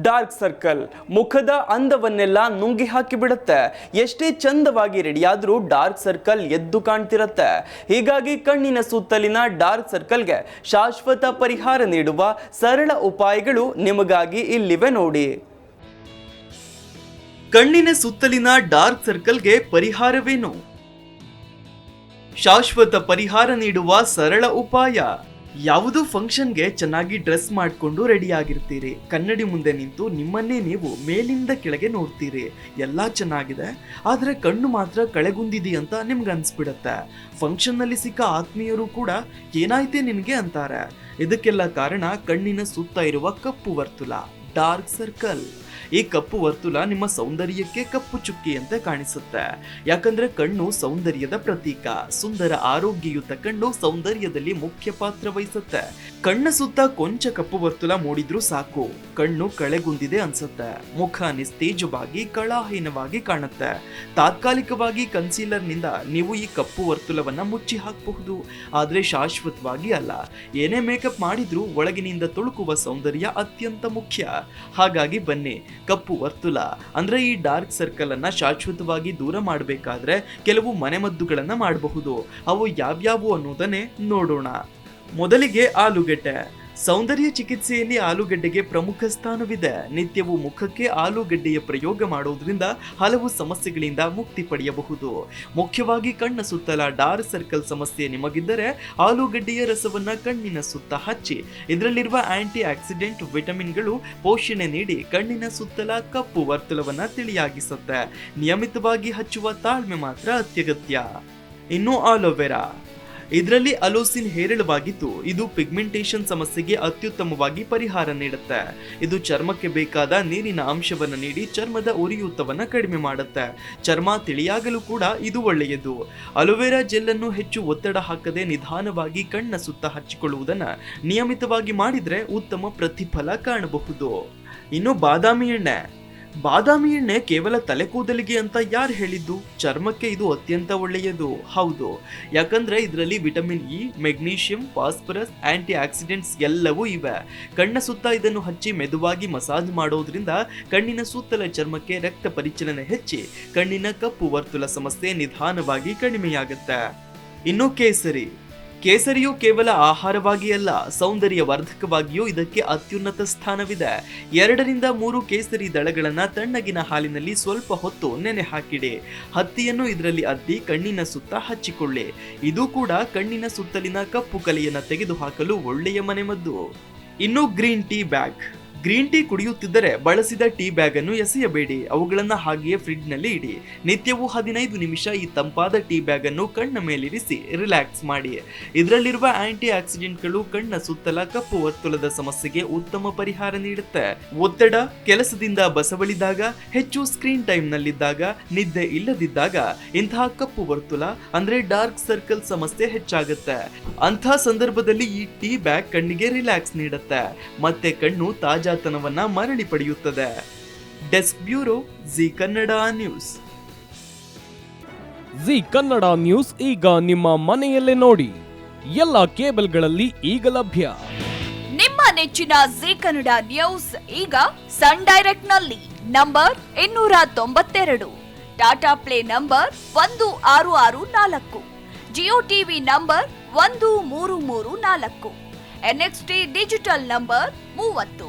Dark circle ಮುಖದ ಅಂದವನ್ನೆಲ್ಲ ನುಂಗಿ ಹಾಕಿಬಿಡುತ್ತೆ ಎಷ್ಟೇ ಚಂದವಾಗಿ ರೆಡಿಯಾದರೂ ಡಾರ್ಕ್ ಸರ್ಕಲ್ ಎದ್ದು ಕಾಣ್ತಿರತ್ತೆ. ಹೀಗಾಗಿ ಕಣ್ಣಿನ ಸುತ್ತಲಿನ ಡಾರ್ಕ್ ಸರ್ಕಲ್ಗೆ ಶಾಶ್ವತ ಪರಿಹಾರ ನೀಡುವ ಸರಳ ಉಪಾಯಗಳು ನಿಮಗಾಗಿ ಇಲ್ಲಿವೆ ನೋಡಿ. ಕಣ್ಣಿನ ಸುತ್ತಲಿನ ಡಾರ್ಕ್ ಸರ್ಕಲ್ಗೆ ಪರಿಹಾರವೇನು? ಶಾಶ್ವತ ಪರಿಹಾರ ನೀಡುವ ಸರಳ ಉಪಾಯ. ಯಾವುದೋ ಫಂಕ್ಷನ್ಗೆ ಚೆನ್ನಾಗಿ ಡ್ರೆಸ್ ಮಾಡಿಕೊಂಡು ರೆಡಿ ಆಗಿರ್ತೀರಿ. ಕನ್ನಡಿ ಮುಂದೆ ನಿಂತು ನಿಮ್ಮನ್ನೇ ನೀವು ಮೇಲಿಂದ ಕೆಳಗೆ ನೋಡ್ತೀರಿ. ಎಲ್ಲ ಚೆನ್ನಾಗಿದೆ. ಆದರೆ ಕಣ್ಣು ಮಾತ್ರ ಕಳೆಗುಂದಿದೆ ಅಂತ ನಿಮ್ಗೆ ಅನ್ಸ್ಬಿಡತ್ತೆ ಫಂಕ್ಷನ್ನಲ್ಲಿ ಸಿಕ್ಕ ಆತ್ಮೀಯರು ಕೂಡ ಏನಾಯ್ತೆ ನಿನಗೆ ಅಂತಾರೆ. ಇದಕ್ಕೆಲ್ಲ ಕಾರಣ ಕಣ್ಣಿನ ಸುತ್ತ ಇರುವ ಕಪ್ಪು ವರ್ತುಲ, ಡಾರ್ಕ್ ಸರ್ಕಲ್. ಈ ಕಪ್ಪು ವರ್ತುಲ ನಿಮ್ಮ ಸೌಂದರ್ಯಕ್ಕೆ ಕಪ್ಪು ಚುಕ್ಕಿಯಂತೆ ಕಾಣಿಸುತ್ತೆ. ಯಾಕಂದ್ರೆ ಕಣ್ಣು ಸೌಂದರ್ಯದ ಪ್ರತೀಕ. ಸುಂದರ ಆರೋಗ್ಯಯುತ ಕಣ್ಣು ಸೌಂದರ್ಯದಲ್ಲಿ ಮುಖ್ಯ ಪಾತ್ರ ವಹಿಸುತ್ತೆ. ಕಣ್ಣ ಸುತ್ತ ಕೊಂಚ ಕಪ್ಪು ವರ್ತುಲ ಮೂಡಿದ್ರೂ ಸಾಕು. ಕಣ್ಣು ಕಳೆಗುಂದಿದೆ ಅನ್ಸುತ್ತೆ. ಮುಖ ನಿಸ್ತೇಜವಾಗಿ, ಕಳಾಹೀನವಾಗಿ ಕಾಣುತ್ತೆ. ತಾತ್ಕಾಲಿಕವಾಗಿ ಕನ್ಸೀಲರ್ನಿಂದ ನೀವು ಈ ಕಪ್ಪು ವರ್ತುಲವನ್ನ ಮುಚ್ಚಿ ಹಾಕಬಹುದು. ಆದ್ರೆ ಶಾಶ್ವತವಾಗಿ ಅಲ್ಲ. ಏನೇ ಮೇಕಪ್ ಮಾಡಿದ್ರೂ ಒಳಗಿನಿಂದ ತುಳುಕುವ ಸೌಂದರ್ಯ ಅತ್ಯಂತ ಮುಖ್ಯ. ಹಾಗಾಗಿ ಬನ್ನಿ ಕಪ್ಪು ವರ್ತುಲ. ಅಂದ್ರೆ ಈ ಡಾರ್ಕ್ ಸರ್ಕಲ್ ಅನ್ನ ಶಾಶ್ವತವಾಗಿ ದೂರ ಮಾಡಬೇಕಾದ್ರೆ ಕೆಲವು ಮನೆಮದ್ದುಗಳನ್ನು ಮಾಡಬಹುದು. ಅವು ಯಾವ್ಯಾವು ಅನ್ನೋದನ್ನೇ ನೋಡೋಣ. ಮೊದಲಿಗೆ ಆಲೂಗೆಡ್ಡೆ. ಸೌಂದರ್ಯ ಚಿಕಿತ್ಸೆಯಲ್ಲಿ ಆಲೂಗಡ್ಡೆಗೆ ಪ್ರಮುಖ ಸ್ಥಾನವಿದೆ. ನಿತ್ಯವೂ ಮುಖಕ್ಕೆ ಆಲೂಗಡ್ಡೆಯ ಪ್ರಯೋಗ ಮಾಡುವುದರಿಂದ ಹಲವು ಸಮಸ್ಯೆಗಳಿಂದ ಮುಕ್ತಿ ಪಡೆಯಬಹುದು. ಮುಖ್ಯವಾಗಿ ಕಣ್ಣ ಸುತ್ತಲ ಡಾರ್ಕ್ ಸರ್ಕಲ್ ಸಮಸ್ಯೆ ನಿಮಗಿದ್ದರೆ ಆಲೂಗಡ್ಡೆಯ ರಸವನ್ನ ಕಣ್ಣಿನ ಸುತ್ತ ಹಚ್ಚಿ. ಇದರಲ್ಲಿರುವ ಆಂಟಿ ಆಕ್ಸಿಡೆಂಟ್ ವಿಟಮಿನ್ಗಳು ಪೋಷಣೆ ನೀಡಿ ಕಣ್ಣಿನ ಸುತ್ತಲ ಕಪ್ಪು ವರ್ತುಲವನ್ನ ತಿಳಿಯಾಗಿಸುತ್ತೆ. ನಿಯಮಿತವಾಗಿ ಹಚ್ಚುವ ತಾಳ್ಮೆ ಮಾತ್ರ ಅತ್ಯಗತ್ಯ. ಇನ್ನು ಆಲೋವೆರಾ. ಇದರಲ್ಲಿ ಅಲೋಸಿನ್ ಹೇರಳವಾಗಿದ್ದು, ಇದು ಪಿಗ್ಮೆಂಟೇಷನ್ ಸಮಸ್ಯೆಗೆ ಅತ್ಯುತ್ತಮವಾಗಿ ಪರಿಹಾರ ನೀಡುತ್ತೆ. ಇದು ಚರ್ಮಕ್ಕೆ ಬೇಕಾದ ನೀರಿನ ಅಂಶವನ್ನು ನೀಡಿ ಚರ್ಮದ ಉರಿಯೂತವನ್ನು ಕಡಿಮೆ ಮಾಡುತ್ತೆ. ಚರ್ಮ ತಿಳಿಯಾಗಲು ಕೂಡ ಇದು ಒಳ್ಳೆಯದು. ಅಲೋವೆರಾ ಜೆಲ್ ಅನ್ನು ಹೆಚ್ಚು ಒತ್ತಡ ಹಾಕದೆ ನಿಧಾನವಾಗಿ ಕಣ್ಣ ಸುತ್ತ ಹಚ್ಚಿಕೊಳ್ಳುವುದನ್ನು ನಿಯಮಿತವಾಗಿ ಮಾಡಿದರೆ ಉತ್ತಮ ಪ್ರತಿಫಲ ಕಾಣಬಹುದು. ಇನ್ನು ಬಾದಾಮಿ ಎಣ್ಣೆ. ಬಾದಾಮಿ ಎಣ್ಣೆ ಕೇವಲ ತಲೆ ಕೂದಲಿಗೆ ಅಂತ ಯಾರು ಹೇಳಿದ್ದು? ಚರ್ಮಕ್ಕೆ ಇದು ಅತ್ಯಂತ ಒಳ್ಳೆಯದು. ಹೌದು. ಯಾಕಂದ್ರೆ ಇದರಲ್ಲಿ vitamin E, magnesium, phosphorus antioxidants ಎಲ್ಲವೂ ಇವೆ. ಕಣ್ಣ ಸುತ್ತ ಇದನ್ನು ಹಚ್ಚಿ ಮೆದುವಾಗಿ ಮಸಾಜ್ ಮಾಡೋದ್ರಿಂದ ಕಣ್ಣಿನ ಸುತ್ತಲ ಚರ್ಮಕ್ಕೆ ರಕ್ತ ಪರಿಚಲನೆ ಹೆಚ್ಚಿ ಕಣ್ಣಿನ ಕಪ್ಪು ವರ್ತುಲ ಸಮಸ್ಯೆ ನಿಧಾನವಾಗಿ ಕಡಿಮೆಯಾಗುತ್ತೆ. ಇನ್ನು ಕೇಸರಿ. ಕೇಸರಿಯು ಕೇವಲ ಆಹಾರವಾಗಿ ಅಲ್ಲ ಸೌಂದರ್ಯ ವರ್ಧಕವಾಗಿಯೂ ಇದಕ್ಕೆ ಅತ್ಯುನ್ನತ ಸ್ಥಾನವಿದೆ. ಎರಡರಿಂದ ಮೂರು ಕೇಸರಿ ದಳಗಳನ್ನ ತಣ್ಣಗಿನ ಹಾಲಿನಲ್ಲಿ ಸ್ವಲ್ಪ ಹೊತ್ತು ನೆನೆ ಹಾಕಿಡಿ. ಹತ್ತಿಯನ್ನು ಇದರಲ್ಲಿ ಅದ್ದಿ ಕಣ್ಣಿನ ಸುತ್ತ ಹಚ್ಚಿಕೊಳ್ಳಿ. ಇದು ಕೂಡ ಕಣ್ಣಿನ ಸುತ್ತಲಿನ ಕಪ್ಪು ಕಲೆಯನ್ನ ತೆಗೆದುಹಾಕಲು ಒಳ್ಳೆಯ ಮನೆಮದ್ದು. ಇನ್ನು green tea bag. Green tea ಕುಡಿಯುತ್ತಿದ್ದರೆ ಬಳಸಿದ ಟೀ ಬ್ಯಾಗ್ ಅನ್ನು ಎಸೆಯಬೇಡಿ. ಅವುಗಳನ್ನು ಹಾಗೆಯೇ ಫ್ರಿಡ್ಜ್ನಲ್ಲಿ ಇಡಿ. ನಿತ್ಯವೂ ಹದಿನೈದು ನಿಮಿಷ ಈ ತಂಪಾದ ಟೀ ಬ್ಯಾಗ್ ಅನ್ನು ಕಣ್ಣ ಮೇಲಿರಿಸಿ ರಿಲ್ಯಾಕ್ಸ್ ಮಾಡಿ. ಇದರಲ್ಲಿರುವ ಆಂಟಿ ಆಕ್ಸಿಡೆಂಟ್ಗಳು ಕಣ್ಣ ಸುತ್ತಲ ಕಪ್ಪು ವರ್ತುಲದ ಸಮಸ್ಯೆಗೆ ಉತ್ತಮ ಪರಿಹಾರ ನೀಡುತ್ತೆ. ಒತ್ತಡ, ಕೆಲಸದಿಂದ ಬಸವಳಿದಾಗ, ಹೆಚ್ಚು ಸ್ಕ್ರೀನ್ ಟೈಮ್ ನಲ್ಲಿದ್ದಾಗ ನಿದ್ದೆ ಇಲ್ಲದಿದ್ದಾಗ ಇಂತಹ ಕಪ್ಪು ವರ್ತುಲ ಅಂದ್ರೆ ಡಾರ್ಕ್ ಸರ್ಕಲ್ ಸಮಸ್ಯೆ ಹೆಚ್ಚಾಗುತ್ತೆ. ಅಂತಹ ಸಂದರ್ಭದಲ್ಲಿ ಈ ಟೀ ಬ್ಯಾಗ್ ಕಣ್ಣಿಗೆ ರಿಲ್ಯಾಕ್ಸ್ ನೀಡುತ್ತೆ. ಮತ್ತೆ ಕಣ್ಣು ತಾಜಾತನವನ್ನ ಮರಳಿ ಪಡೆಯುತ್ತದೆ. Desk bureau Zee Kannada news. Zee Kannada news ಈಗ ನಿಮ್ಮ ಮನೆಯಲ್ಲೇ ನೋಡಿ. ಎಲ್ಲ ಕೇಬಲ್ಗಳಲ್ಲಿ ಈಗ ಲಭ್ಯ. ನಿಮ್ಮ ನೆಚ್ಚಿನ ಜಿ ಕನ್ನಡ ನ್ಯೂಸ್ ಈಗ ಸನ್ ಡೈರೆಕ್ಟ್ನಲ್ಲಿ ನಂಬರ್ ಇನ್ನೂರ ತೊಂಬತ್ತೆರಡು. ಟಾಟಾ ಪ್ಲೇ ನಂಬರ್ ಒಂದು ಆರು ಆರು ನಾಲ್ಕು. ಜಿಯೋ ಟಿವಿ ನಂಬರ್ ಒಂದು ಮೂರು ಮೂರು ನಾಲ್ಕು. ಎನ್ಎಕ್ಸ್ಟಿ ಡಿಜಿಟಲ್ ನಂಬರ್ ಮೂವತ್ತು.